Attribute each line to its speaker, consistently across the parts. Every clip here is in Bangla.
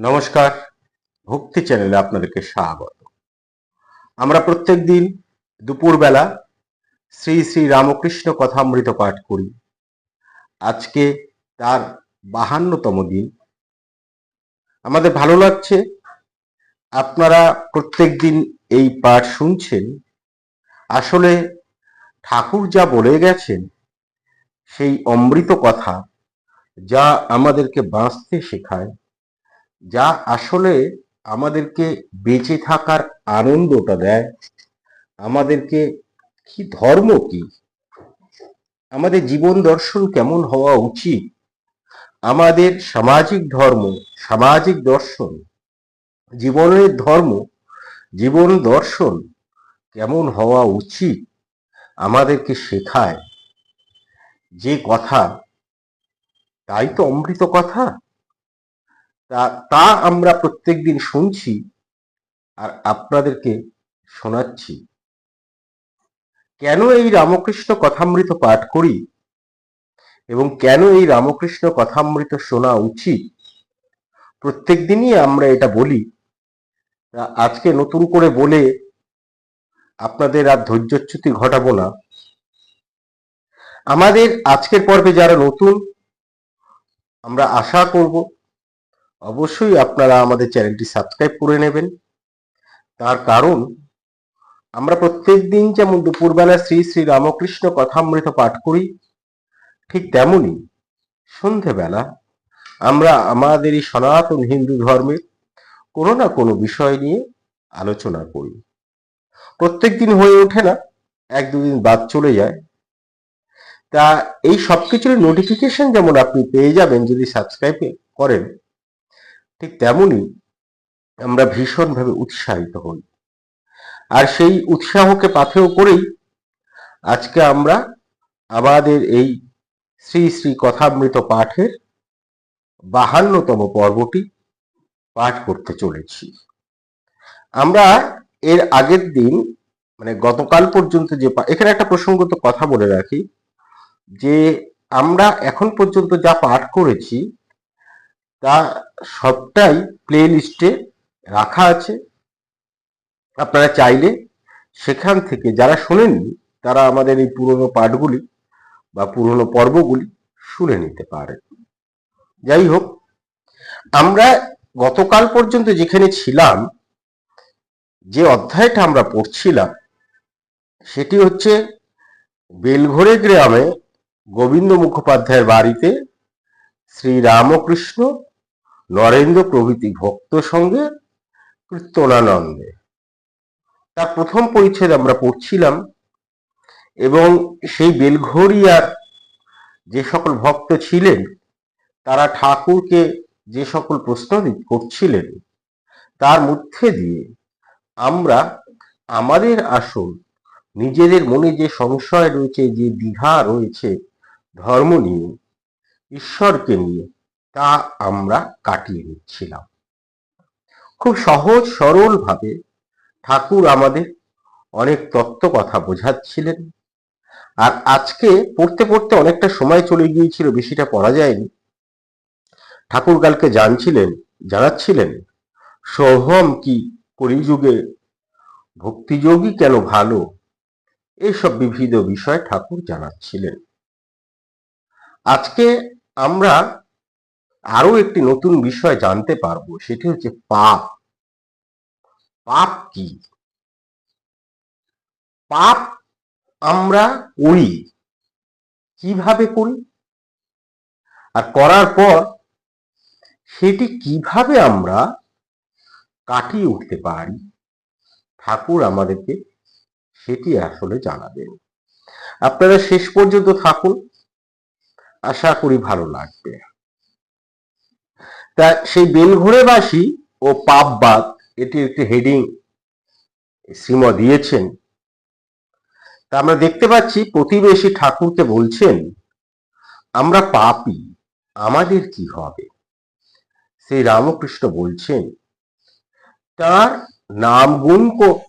Speaker 1: নমস্কার, ভক্তি চ্যানেলে আপনাদেরকে স্বাগত। আমরা প্রত্যেক দিন দুপুরবেলা শ্রী শ্রী রামকৃষ্ণ কথামৃত পাঠ করি। আজকে তার বাহান্নতম দিন। আমাদের ভালো লাগছে, আপনারা প্রত্যেক দিন এই পাঠ শুনছেন। আসলে ঠাকুর যা বলে গেছেন, সেই অমৃত কথা যা আমাদেরকে বাঁচতে শেখায় যা আসলে আমাদেরকে বেঁচে থাকার আনন্দটা দেয়। আমাদেরকে কি ধর্ম কি? আমাদের জীবন দর্শন কেমন হওয়া উচিত? আমাদের সামাজিক ধর্ম, সামাজিক দর্শন, জীবনের ধর্ম, জীবন দর্শন কেমন হওয়া উচিত? আমাদেরকে শেখায়। যে কথা, তাই তো অমৃত কথা। তা তা আমরা প্রত্যেকদিন শুনছি আর আপনাদেরকে শোনাচ্ছি। কেন এই রামকৃষ্ণ কথামৃত পাঠ করি? এবং কেন এই রামকৃষ্ণ কথামৃত শোনা উচিত? প্রত্যেক দিনই আমরা এটা বলি। আজকে নতুন করে বলে আপনাদের আর ধৈর্যচ্যুতি ঘটাবো না। আমাদের আজকের পর্বে যারা নতুন, আমরা আশা করব অবশ্যই আপনারা আমাদের চ্যানেলটি সাবস্ক্রাইব করে নেবেন। তার কারণ, আমরা প্রত্যেক দিন যেমন দুপুরবেলা শ্রী শ্রী রামকৃষ্ণ কথামৃত পাঠ করি, ঠিক তেমনি সন্ধেবেলা আমরা আমাদের এই সনাতন হিন্দু ধর্মের কোনো না কোনো বিষয় নিয়ে আলোচনা করি। প্রত্যেক দিন হয়ে ওঠে না, এক দুদিন বাদ চলে যায়। তা এই সব কিছুর নোটিফিকেশন যেমন আপনি পেয়ে যাবেন যদি সাবস্ক্রাইব করেন ঠিক তেমনি আমরা ভীষণভাবে উৎসাহিত হই। আর সেই উৎসাহকে পাথেয় করেই আজকে আমরা আমাদের এই শ্রী শ্রী কথামৃত পাঠের বাহান্নতম পর্বটি পাঠ করতে চলেছি। আমরা এর আগের দিন মানে গতকাল পর্যন্ত যে এখানে একটা প্রসঙ্গত কথা বলে রাখি যে আমরা এখন পর্যন্ত যা পাঠ করেছি তা সবটাই প্লে লিস্টে রাখা আছে। আপনারা চাইলে সেখান থেকে যারা শোনেননি, তারা আমাদের এই পুরনো পাঠগুলি বা পুরনো পর্বগুলি শুনে নিতে পারে যাই হোক, আমরা গতকাল পর্যন্ত যেখানে ছিলাম, যে অধ্যায়টা আমরা পড়ছিলাম, সেটি হচ্ছে বেলঘরে গ্রামে গোবিন্দ মুখোপাধ্যায়ের বাড়িতে শ্রী রামকৃষ্ণ নরেন্দ্র প্রভৃতি ভক্ত সঙ্গে কীর্তনানন্দে তার প্রথম পরিচ্ছেদ আমরা পড়ছিলাম এবং সেই বেলঘরিয়ার যে সকল ভক্ত ছিলেন, তারা ঠাকুরকে যে সকল প্রশ্ন করছিলেন, তার মধ্যে দিয়ে আমরা আমাদের আসল, নিজেদের মনে যে সংশয় রয়েছে, যে দ্বিধা রয়েছে ধর্ম নিয়ে, ঈশ্বরকে নিয়ে তা আমরা কাটিয়ে নিচ্ছিলাম। খুব সহজ সরল ভাবে ঠাকুর আমাদের অনেক তত্ত্ব কথা বোঝাচ্ছিলেন। আর আজকে পড়তে পড়তে অনেকটা সময় চলে গিয়েছিল, বেশিটা পড়া যায়নি। ঠাকুর কালকে জানছিলেন, জানাচ্ছিলেন, সোহম কি কলিযুগে ভক্তিযোগী কেন ভালো? এইসব বিবিধ বিষয় ঠাকুর জানাচ্ছিলেন। আজকে আমরা আরও একটি নতুন বিষয় জানতে পারব, সেটি হচ্ছে পাপ। পাপ কি? পাপ আমরা করি। কীভাবে করি? আর করার পর সেটি কীভাবে আমরা কাটিয়ে উঠতে পারি? ঠাকুর আমাদেরকে সেটি আসলে জানাবেন। আপনারা শেষ পর্যন্ত থাকুন। আশা করি ভালো লাগবে। তা সেই বেলঘুরেবাসী ও পাপবাদ এটি একটি হেডিং শ্রীম দিয়েছেন। তা আমরা দেখতে পাচ্ছি, প্রতিবেশী ঠাকুরকে বলছেন, আমরা পাপি, আমাদের কি হবে? সেই রামকৃষ্ণ বলছেন, তার নাম গুণ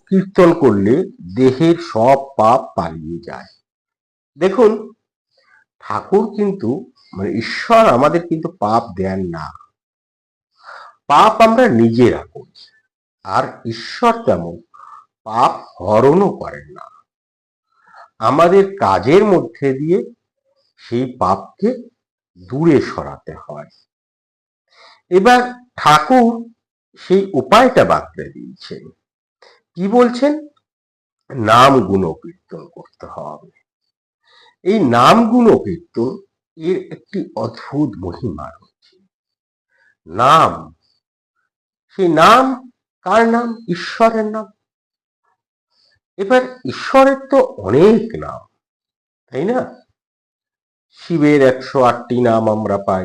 Speaker 1: কীর্তন করলে দেহের সব পাপ পালিয়ে যায়। দেখুন, ঠাকুর কিন্তু মানে ঈশ্বর আমাদের কিন্তু পাপ দেন না। পাপ আমরা নিজেরা করি আর ঈশ্বর তেমন পাপ হরণও করেন না। আমাদের কাজের মধ্যে দিয়ে সেই পাপকে দূরে সরাতে হয়। এবার ঠাকুর সেই উপায়টা বাতলে দিয়েছেন। কি বলছেন? নাম গুণ কীর্তন করতে হবে। এই নাম গুণ কীর্তন এর একটি অদ্ভুত মহিমা রয়েছে। নাম সেই নাম কার নাম? ঈশ্বরের নাম। এবার ঈশ্বরের তো অনেক নাম তাই না? শিবের একশো আটটি নাম আমরা পাই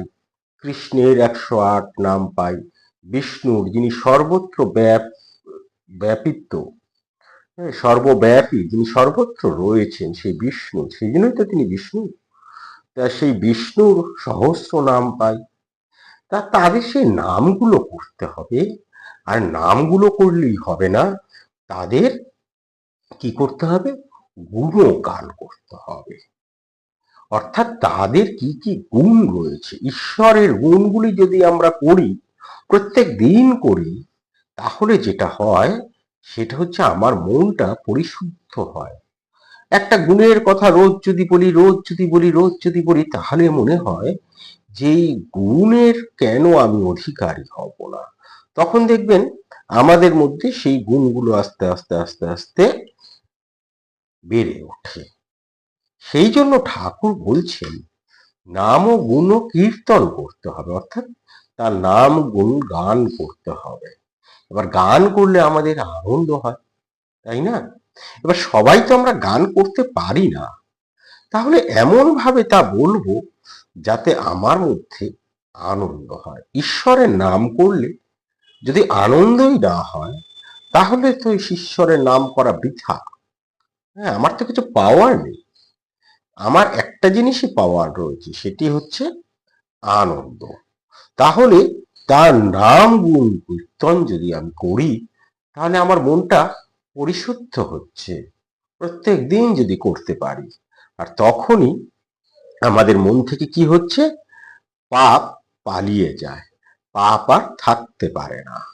Speaker 1: কৃষ্ণের একশো আট নাম পাই বিষ্ণুর যিনি সর্বত্র ব্যাপ ব্যাপিত্ব হ্যাঁ, সর্বব্যাপী যিনি সর্বত্র রয়েছেন সেই বিষ্ণু সেই জন্যই তো তিনি বিষ্ণু। তা সেই বিষ্ণুর সহস্র নাম পাই। তা তাদের সেই নামগুলো করতে হবে। আর নামগুলো করলেই হবে না, তাদের কি করতে হবে? গুণগান করতে হবে। অর্থাৎ তাদের কি কি গুণ রয়েছে? ঈশ্বরের গুণগুলি যদি আমরা করি, প্রত্যেক দিন করি, তাহলে যেটা হয়, সেটা হচ্ছে আমার মনটা পরিশুদ্ধ হয়। একটা গুণের কথা রোজ যদি বলি, রোজ যদি বলি, রোজ যদি বলি, তাহলে মনে হয় যে এই গুণের কেন আমি অধিকারী হব না? তখন দেখবেন আমাদের মধ্যে সেই গুণগুলো আস্তে আস্তে আস্তে আস্তে বেড়ে ওঠে। সেই জন্য ঠাকুর বলছেন, নাম ও গুণ কীর্তন করতে হবে। অর্থাৎ তার নাম, গুণ, গান করতে হবে। এবার গান করলে আমাদের আনন্দ হয়, তাই না? এবার সবাই তো আমরা গান করতে পারি না। তাহলে এমন ভাবে তা বলব যাতে আমার মধ্যে আনন্দ হয়। ঈশ্বরের নাম করলে যদি আনন্দই না হয়, তাহলে তো ঈশ্বরের নাম করা বৃথা। হ্যাঁ আমার তো কিছু পাওয়ার নেই। আমার একটা জিনিসই পাওয়ার রয়েছে, সেটি হচ্ছে আনন্দ। তাহলে তার নাম গুণ কীর্তন যদি আমি করি, তাহলে আমার মনটা পরিশুদ্ধ হচ্ছে। প্রত্যেক দিন যদি করতে পারি, আর তখনই আমাদের মন থেকে কি হচ্ছে? পাপ পালিয়ে যায়। পাপ আর থাকতে পারে না।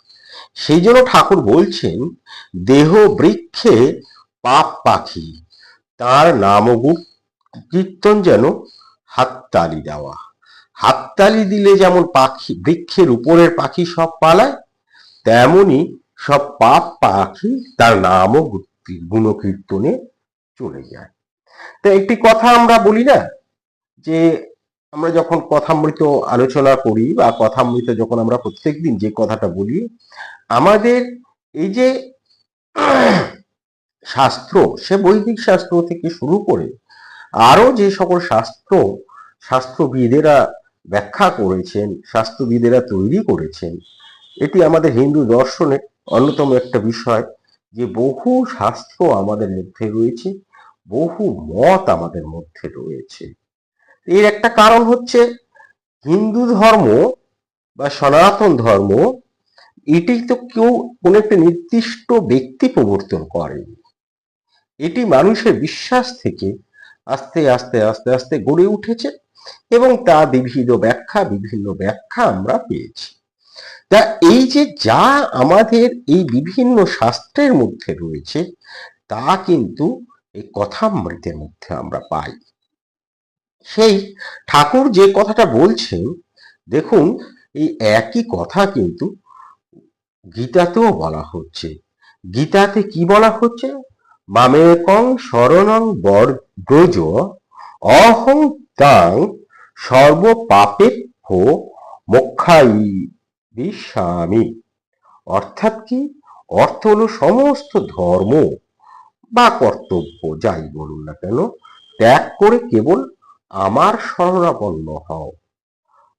Speaker 1: সেই জন্য ঠাকুর বলছেন, দেহ বৃক্ষে পাপ পাখি, তার নাম ও কীর্তন যেন হাততালি দেওয়া। হাততালি দিলে যেমন পাখি, বৃক্ষের উপরের পাখি সব পালায়, তেমনি সব পাপ পাখি তার নাম ও গুণকীর্তনে চলে যায়। তো একটি কথা আমরা বলি না যে আমরা যখন কথামৃত আলোচনা করি বা কথামৃত যখন আমরা প্রত্যেকদিন যে কথাটা বলি, আমাদের এই যে শাস্ত্র, সে বৈদিক শাস্ত্র থেকে শুরু করে আরও যে সকল শাস্ত্র, শাস্ত্রবিদেরা ব্যাখ্যা করেছেন, শাস্ত্রবিদেরা তৈরি করেছেন, এটি আমাদের হিন্দু দর্শনের অন্যতম একটা বিষয় যে বহু শাস্ত্র আমাদের মধ্যে রয়েছে, বহু মত আমাদের মধ্যে রয়েছে। এর একটা কারণ হচ্ছে হিন্দু ধর্ম বা সনাতন ধর্ম, এটি তো কেউ কোনো একটা নির্দিষ্ট ব্যক্তি প্রবর্তন করেনি। এটি মানুষের বিশ্বাস থেকে আস্তে আস্তে আস্তে আস্তে গড়ে উঠেছে এবং তা বিভিন্ন ব্যাখ্যা বিভিন্ন ব্যাখ্যা আমরা পেয়েছি। তা এই যে যা আমাদের এই বিভিন্ন শাস্ত্রের মধ্যে রয়েছে, তা কিন্তু এই কথামৃতের মধ্যে আমরা পাই। সেই ঠাকুর যে কথাটা বলছেন, দেখুন, এই একই কথা কিন্তু গীতাতেও বলা হচ্ছে। গীতাতে কি বলা হচ্ছে? মামেকং শরণং বর ব্রজ অহং তাং সর্বপাপেভ্য মোক্ষাই বিশ্বামি অর্থাৎ কি? অর্থ হলো সমস্ত ধর্ম বা কর্তব্য, যাই বলুন না কেন, ত্যাগ করে কেবল আমার শরণাপন্ন হও।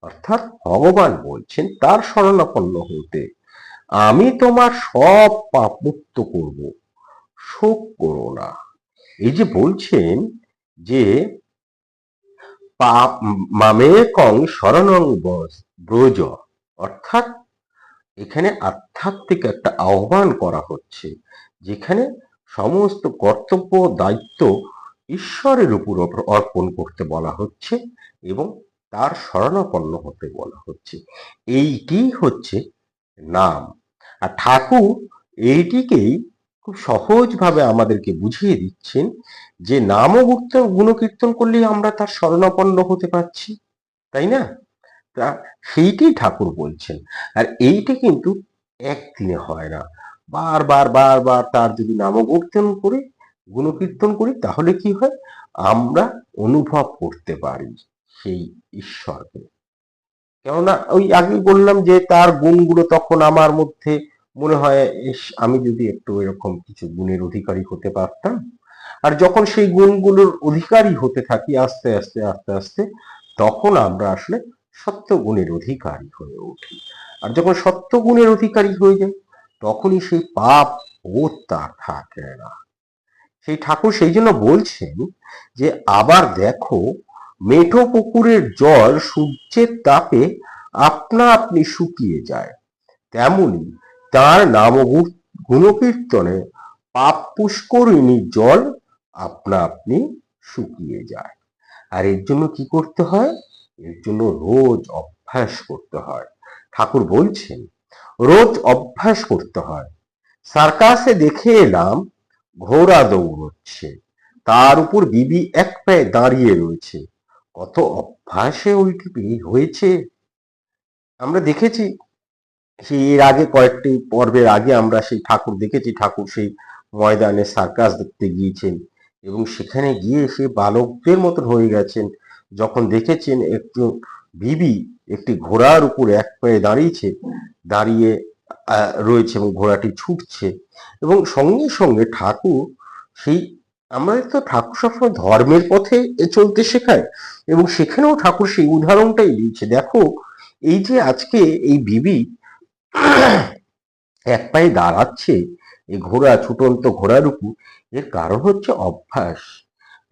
Speaker 1: অর্থাৎ ভগবান বলছেন, তার শরণাপন্ন হতে আমি তোমার সব পাপ মুক্ত করব। শোক করো না। এই যে বলছেন যে, পাপ মামে কং শরণং ব্রজ। অর্থাৎ এখানে আধ্যাত্মিক একটা আহ্বান করা হচ্ছে, যেখানে সমস্ত কর্তব্য দায়িত্ব ঈশ্বরের উপর অর্পণ করতে বলা হচ্ছে এবং তার শরণাপন্ন হতে বলা হচ্ছে। এইটি হচ্ছে নাম। আর ঠাকুর এইটিকেই খুব সহজভাবে আমাদেরকে বুঝিয়ে দিচ্ছেন যে নাম ও গুণকীর্তন করলেই আমরা তার শরণাপন্ন হতে পারছি, তাই না? তা সেইটি ঠাকুর বলছেন। আর এইটি কিন্তু একদিনে হয় না। বারবার বারবার তার যদি নামকীর্তন করি গুণকীর্তন করি, তাহলে কি হয়? আমরা অনুভব করতে পারি সেই ঈশ্বরকে। কেননা ওই আগে বললাম যে তার গুণগুলো তখন আমার মধ্যে মনে হয় আমি যদি একটু এরকম কিছু গুণের অধিকারী হতে পারতাম। আর যখন সেই গুণগুলোর অধিকারী হতে থাকি, আস্তে আস্তে আস্তে আস্তে, তখন আমরা আসলে সত্য গুণের অধিকারী হয়ে উঠি। আর যখন সত্য গুণের অধিকারী হয়ে যাই, তখনই সেই পাপ ও তার থাকে না। সেই ঠাকুর সেই জন্য বলছেন যে, আবার দেখো, মেঠো পুকুরের জল সূর্যের তাপে আপনা আপনি শুকিয়ে যায়। তেমনি তার নাম গুণকীর্তনে পাপ পুষ্করিণীর জল আপনা আপনি শুকিয়ে যায়। আর এর জন্য কি করতে হয়? এর জন্য রোজ অভ্যাস করতে হয়। ঠাকুর বলছেন, রোজ অভ্যাস করতে হয়। সার্কাসে দেখে এলাম ঘোড়া দৌড়চ্ছে। তার উপর বিবি এক পায়ে দাঁড়িয়ে রয়েছে। কত অভ্যাসে ওইটি হয়েছে। আমরা দেখেছি, সেই এর আগে কয়েকটি পর্বের আগে আমরা সেই ঠাকুর দেখেছি, ঠাকুর সেই ময়দানে সার্কাস দেখতে গিয়েছেন এবং সেখানে গিয়ে সে বালকদের মতন হয়ে গেছেন। যখন দেখেছেন একটু বিবি একটি ঘোড়ার উপর এক পায়ে দাঁড়িয়েছে, দাঁড়িয়ে রয়েছে এবং ঘোড়াটি ছুটছে। এবং সঙ্গে সঙ্গে ঠাকুর সেই আমাদের তো ঠাকুর সবসময় ধর্মের পথে চলতে শেখায় এবং সেখানেও ঠাকুর সেই উদাহরণটাই দিয়েছে। দেখো, এই যে আজকে এই বিবি এক পায়ে দাঁড়াচ্ছে এই ঘোড়া, ছুটন্ত ঘোড়ার উপর, এর কারণ হচ্ছে অভ্যাস।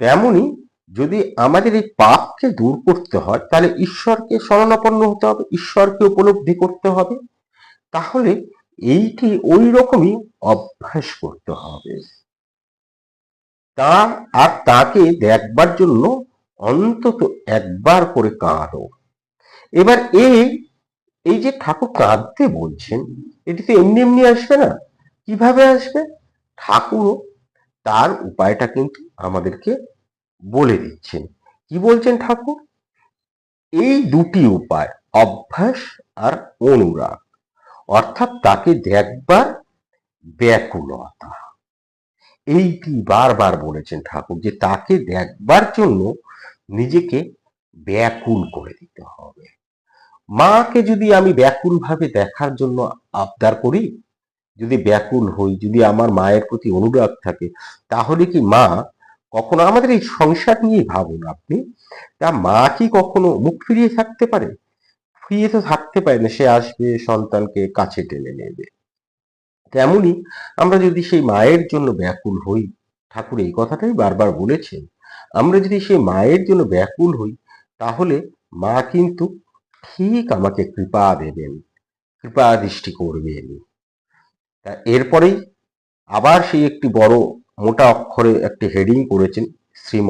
Speaker 1: তেমনি যদি আমাদের এই পাপকে দূর করতে হয়, তাহলে ঈশ্বরকে শরণাপন্ন হতে হবে, ঈশ্বরকে উপলব্ধি করতে হবে। তাহলে এইটি ওই রকমই অভ্যাস করতে হবে। তা আর তাকে দেখবার জন্য অন্তত একবার করে কাঁদো। এবার এই এই যে ঠাকুর কাঁদতে বলছেন, এটি তো এমনি এমনি আসবে না? কীভাবে আসবে? ঠাকুরও তার উপায়টা কিন্তু আমাদেরকে বলে দিচ্ছেন। কি বলছেন ঠাকুর? এই দুটি উপায়, অভ্যাস আর অনুরাগ। অর্থাৎ তাকে দেখবার ব্যাকুলতা। এইটি বারবার বলেছেন ঠাকুর যে তাকে দেখবার জন্য নিজেকে ব্যাকুল করে দিতে হবে। মাকে যদি আমি ব্যাকুল ভাবে দেখার জন্য আবদার করি, যদি ব্যাকুল হই, যদি আমার মায়ের প্রতি অনুরাগ থাকে, তাহলে কি মা কখনো আমাদের এই সংসার নিয়ে ভাবুন আপনি? তা মা কি কখনো মুখ ফিরিয়ে থাকতে পারে? ফিরিয়ে তো থাকতে পারে না, সে আসবে, সন্তানকে কাছে টেনে নেবে। তেমনি আমরা যদি সেই মায়ের জন্য ব্যাকুল হই, ঠাকুর এই কথাটাই বারবার বলেছেন, আমরা যদি সেই মায়ের জন্য ব্যাকুল হই, তাহলে মা কিন্তু ঠিক আমাকে কৃপা দেবেন, কৃপা দৃষ্টি করবেন। তা এরপরেই আবার সেই একটি বড় মোটা অক্ষরে একটি হেডিং করেছেন শ্রীম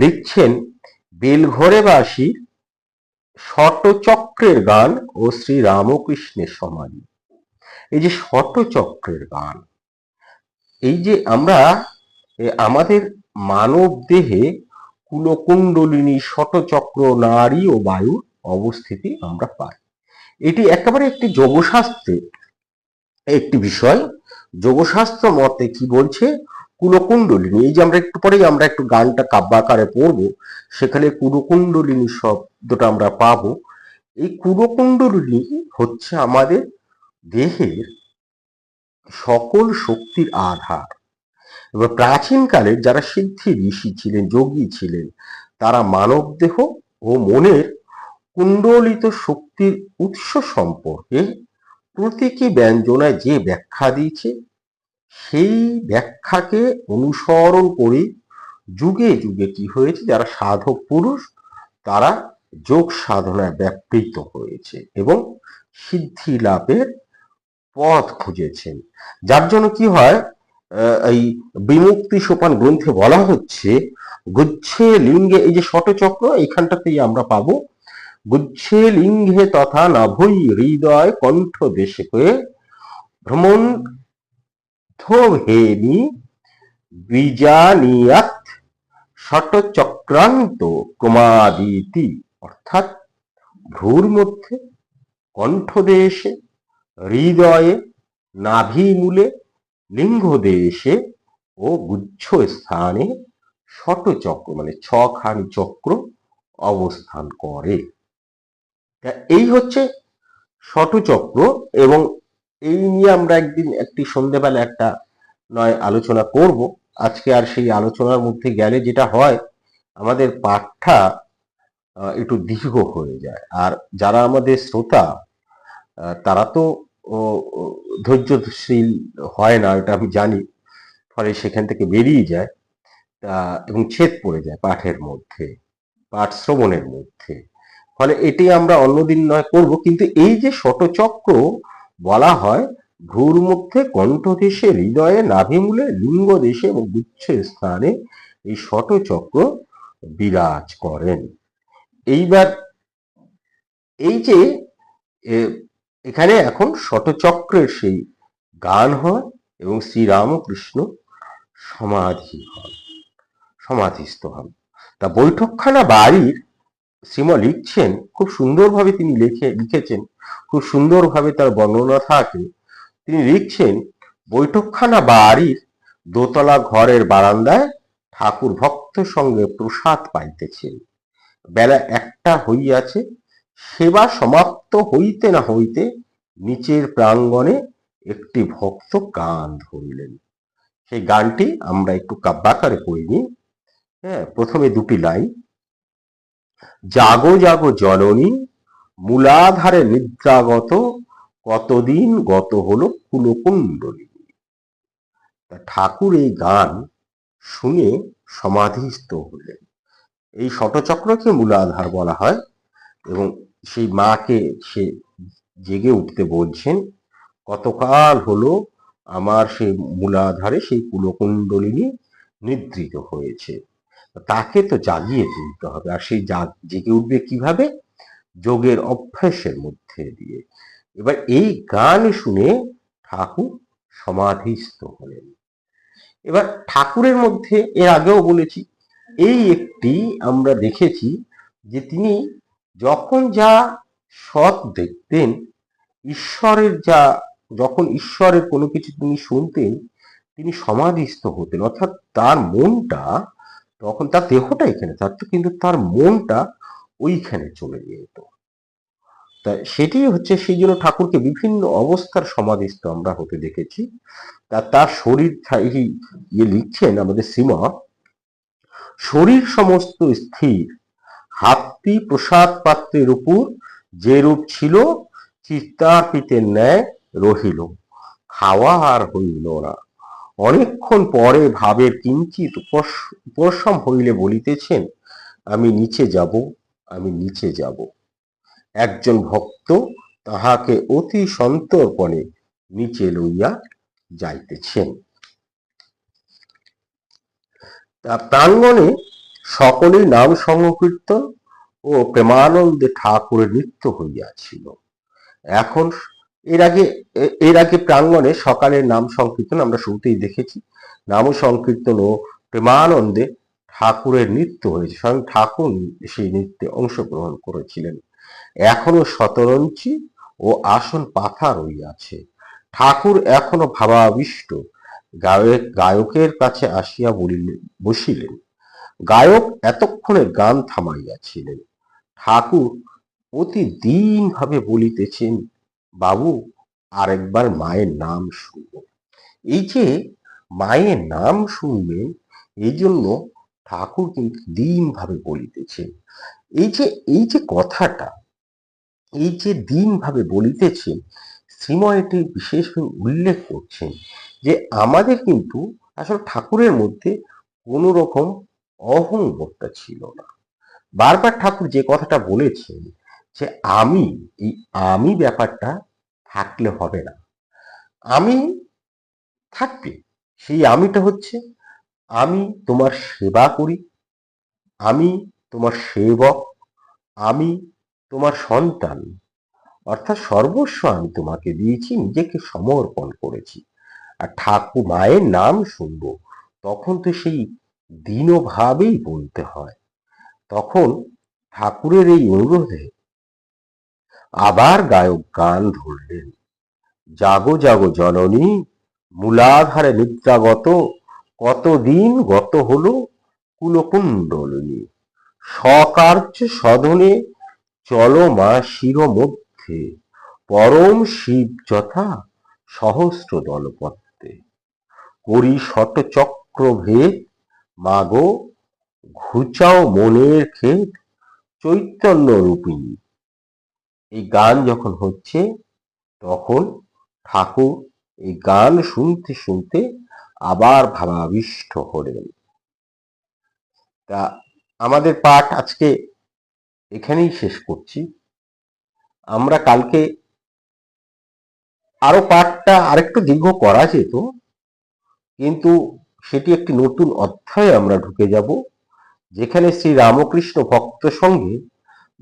Speaker 1: লিখছেন, বেলঘরে বাসী শটচক্রের গান ও শ্রী রামকৃষ্ণের সমাধি। এই যে শটচক্রের গান, এই যে আমরা আমাদের মানব দেহে কুলকুণ্ডলিনী, শটচক্র, নারী ও বায়ুর অবস্থিতি আমরা পাই। এটি একেবারে একটি যোগশাস্ত্রের একটি বিষয়। যোগশাস্ত্র মতে কি বলছে? কুলকুণ্ডলিনী। এই যে আমরা একটু পরেই আমরা একটু গানটা কাব্যাকারে পড়ব, সেখানে কুলকুণ্ডলিনী শব্দটা আমরা পাবো। এই কুলকুণ্ডলিনী হচ্ছে আমাদের দেহের সকল শক্তির আধার। এবার প্রাচীনকালে যারা সিদ্ধি ঋষি ছিলেন, যোগী ছিলেন, তারা মানব দেহ ও মনের কুণ্ডলিত শক্তির উৎস সম্পর্কে প্রতীকী ব্যঞ্জনায় যে ব্যাখ্যা দিয়েছে সেই ব্যাখ্যাকে অনুসরণ করে যুগে যুগে কি হয়েছে, যারা সাধক পুরুষ, তারা যোগ সাধনায় ব্যাপৃত হয়েছে এবং সিদ্ধি লাভের পথ খুঁজেছেন। যার জন্য কি হয় এই বিমুক্তি সোপান গ্রন্থে বলা হচ্ছে, গুচ্ছে লিঙ্গে, এই যে শটচক্র এখানটাতেই আমরা পাবো, গুচ্ছে লিঙ্গে তথা নভৈ হৃদয় কণ্ঠ দেশে ভ্রমণ হেমি বীজানিয়াত ষটচক্রান্ত ক্রমাদিতি অর্থাৎ ভ্রুর মধ্যে কণ্ঠদেশে হৃদয়ে নাভিমূলে লিঙ্গদেশে ও গুচ্ছ স্থানে ষটচক্র মানে ছখানি চক্র অবস্থান করে এই হচ্ছে ষটচক্র এবং এই নিয়ে আমরা একদিন একটি সন্ধেবেলা একটা নয় আলোচনা করব। আজকে আর সেই আলোচনার মধ্যে গেলে যেটা হয়, আমাদের পাঠটা একটু দীর্ঘ হয়ে যায়। আর যারা আমাদের শ্রোতা তারা তো ধৈর্যশীল হয় না, এটা আমি জানি। ফলে সেখান থেকে বেরিয়ে যায়, তা, এবং ছেদ পড়ে যায় পাঠের মধ্যে, পাঠ শ্রবণের মধ্যে। ফলে এটি আমরা অন্যদিন নয় করব, কিন্তু এই যে শতচক্র বলা হয় ভ্রুর মধ্যে কণ্ঠদেশে হৃদয়ে নাভিমূলে লিঙ্গ দেশে এবং গুচ্ছ স্থানে এই শতচক্র বিরাজ করেন। এইবার এই যে এখানে এখন শতচক্রের সেই গান হয় এবং শ্রীরামকৃষ্ণ সমাধি হন সমাধিস্থ হন। তা বৈঠকখানা বাড়ির শ্রীম লিখছেন, খুব সুন্দরভাবে তিনি লিখে, লিখেছেন, খুব সুন্দরভাবে তার বর্ণনা থাকে। তিনি লিখছেন, বৈঠকখানা বাড়ির দোতলা ঘরের বারান্দায় ঠাকুর ভক্ত সঙ্গে প্রসাদ পাইতেছেন। বেলা একটা হইয়াছে, সেবা সমাপ্ত হইতে না হইতে নিচের প্রাঙ্গণে একটি ভক্ত গান ধরিলেন। সেই গানটি আমরা একটু কাব্যাকারে পড়িনি হ্যাঁ প্রথমে দুটি লাইন। জাগো জাগো জননী, মূলাধারে নিদ্রাগত, কতদিন গত হলো কুলকুণ্ডলী ঠাকুর এই গান শুনে সমাধিস্থ হলেন। এই শটচক্রকে মূলাধার বলা হয় এবং সেই মাকে সে জেগে উঠতে বলছেন, কতকাল হলো আমার সেই মূলাধারে সেই কুলকুণ্ডলিনী নিদ্রিত হয়েছে। তাকে তো জাগিয়ে তুলতে হবে। আর সেই জাগ- উঠবে কীভাবে? যোগের অভ্যাসের মধ্যে দিয়ে। এবার এই গান শুনে ঠাকুর সমাধিস্থ হলেন। এবার ঠাকুরের মধ্যে, এর আগেও বলেছি, এই একটি আমরা দেখেছি যে তিনি যখন যা সৎ দেখতেন, ঈশ্বরের যা, যখন ঈশ্বরের কোনো কিছু তিনি শুনতেন, তিনি সমাধিস্থ হতেন। অর্থাৎ তার মনটা তখন তার দেহটা এখানে থাকতো কিন্তু তার মনটা ওইখানে চলে যেত। তা সেটি হচ্ছে সেই জন্য ঠাকুরকে বিভিন্ন অবস্থার সমাধিস্থ আমরা হতে দেখেছি। তা তার শরীর ইয়ে লিখছেন আমাদের সীমা শরীর সমস্ত স্থির, হাতটি প্রসাদ পাত্রের উপর যে রূপ ছিল, চিত্তার্পিতের ন্যায় রহিল, খাওয়া আর হইল না। অনেকক্ষণ পরে ভাবের কিঞ্চিত উপশম হইলে বলিতেছেন, আমি নিচে যাব, আমি নিচে যাব। একজন ভক্ত তাহাকে অতি সন্তর্পণে নিচে লইয়া যাইতেছেন। তা প্রাঙ্গণে সকলেই নাম সংকীর্তন ও প্রেমানন্দে ঠাকুরের নৃত্য হইয়াছিল। এখন এর আগে এর আগে প্রাঙ্গণে সকালের নাম সংকীর্তন আমরা শুরুতেই দেখেছি। নাম সংকীর্তন ও প্রেমানন্দে ঠাকুরের নৃত্য হয়েছে। স্বয়ং ঠাকুর সেই নৃত্যে অংশগ্রহণ করেছিলেন। এখনও শতরঞ্চি ও আসন পাথা রইয়াছে ঠাকুর এখনও ভাবাবিষ্ট। গায়ক, গায়কের কাছে আসিয়া বলিলেন বসিলেন। গায়ক এতক্ষণে গান থামাইয়াছিলেন। ঠাকুর প্রতিদিন ভাবে বলিতেছেন বাবু, আরেকবার মায়ের নাম শুনব। এই যে মায়ের নাম শুনবেন এই জন্য ঠাকুর কিন্তু দিন ভাবে বলিতেছেন এই যে এই যে কথাটা, এই যে দিন ভাবে বলিতেছেন শ্রীময় এটি বিশেষভাবে উল্লেখ করছেন যে আমাদের কিন্তু আসলে ঠাকুরের মধ্যে কোনো রকম অহংবোধটা ছিল না। বারবার ঠাকুর যে কথাটা বলেছেন যে আমি, এই আমি ব্যাপারটা থাকলে হবে না। আমি থাকবে, সেই আমিটা হচ্ছে, আমি তোমার সেবা করি, আমি তোমার সেবক, আমি তোমার সন্তান, অর্থাৎ সর্বস্ব আমি তোমাকে দিয়েছি, নিজেকে সমর্পণ করেছি। আর ঠাকুর মায়ের নাম শুনব, তখন তো সেই দীনভাবেই বলতে হয়। তখন ঠাকুরের এই অনুরোধে আবার গায়ক গান ধরলেন। জাগো জাগো জননী, মূলাধারে নিদ্রাগত, কতদিন গত হলো কুলকুণ্ডলিনী। সকার্য সদনে চলো মা শির মধ্যে, পরম শিব যথা সহস্র দলপত্রে করি শত চক্র ভেদ মাগো, ঘুচাও মনের ক্ষেত, চৈতন্য রূপিণী। এই গান যখন হচ্ছে, তখন ঠাকুর এই গান শুনতে শুনতে আবার ভাবাবিষ্ট হলেন। তা আমাদের পাঠ আজকে এখানেই শেষ করছি। আমরা কালকে আরও পাঠটা আরেকটু দীর্ঘ করা যেত, কিন্তু সেটি একটি নতুন অধ্যায়ে আমরা ঢুকে যাব, যেখানে শ্রী রামকৃষ্ণ ভক্ত সঙ্গে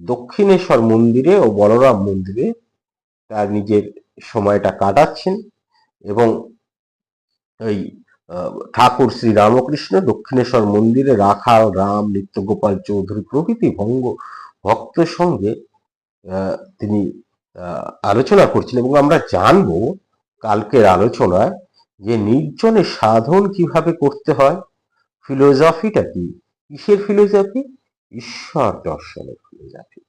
Speaker 1: দক্ষিণেশ্বর মন্দিরে ও বলরাম মন্দিরে তার নিজের সময়টা কাটাচ্ছেন এবং আহ, ঠাকুর শ্রী রামকৃষ্ণ দক্ষিণেশ্বর মন্দিরে রাখাল রাম নিত্যগোপাল চৌধুরী প্রভৃতি ভঙ্গ ভক্তের সঙ্গে তিনি আলোচনা করছেন এবং আমরা জানব কালকের আলোচনায় যে নির্জনে সাধন কীভাবে করতে হয় ফিলোসফিটা কি? কিসের ফিলোসফি? ঈশ্বর দর্শনের ফিলোসফি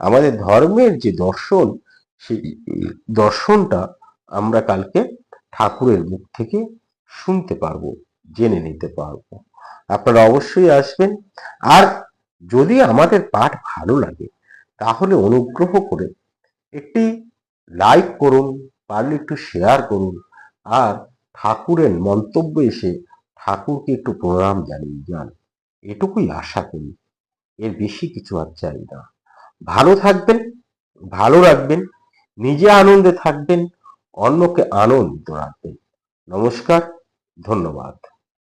Speaker 1: আমাদের ধর্মের যে দর্শন, সেই দর্শনটা আমরা কালকে ঠাকুরের মুখ থেকে শুনতে পারব, জেনে নিতে পারব। আপনারা অবশ্যই আসবেন। আর যদি আমাদের পাঠ ভালো লাগে, তাহলে অনুগ্রহ করে একটি লাইক করুন, পারলে একটু শেয়ার করুন, আর ঠাকুরের মন্তব্য এসে ঠাকুরকে একটু প্রণাম জানিয়ে যান। এটুকুই আশা করি। এর বেশি কিছু আর চাই না। ভালো থাকবেন, ভালো রাখবেন, নিজে আনন্দে থাকবেন, অন্যকে আনন্দ রাখবেন। নমস্কার, ধন্যবাদ।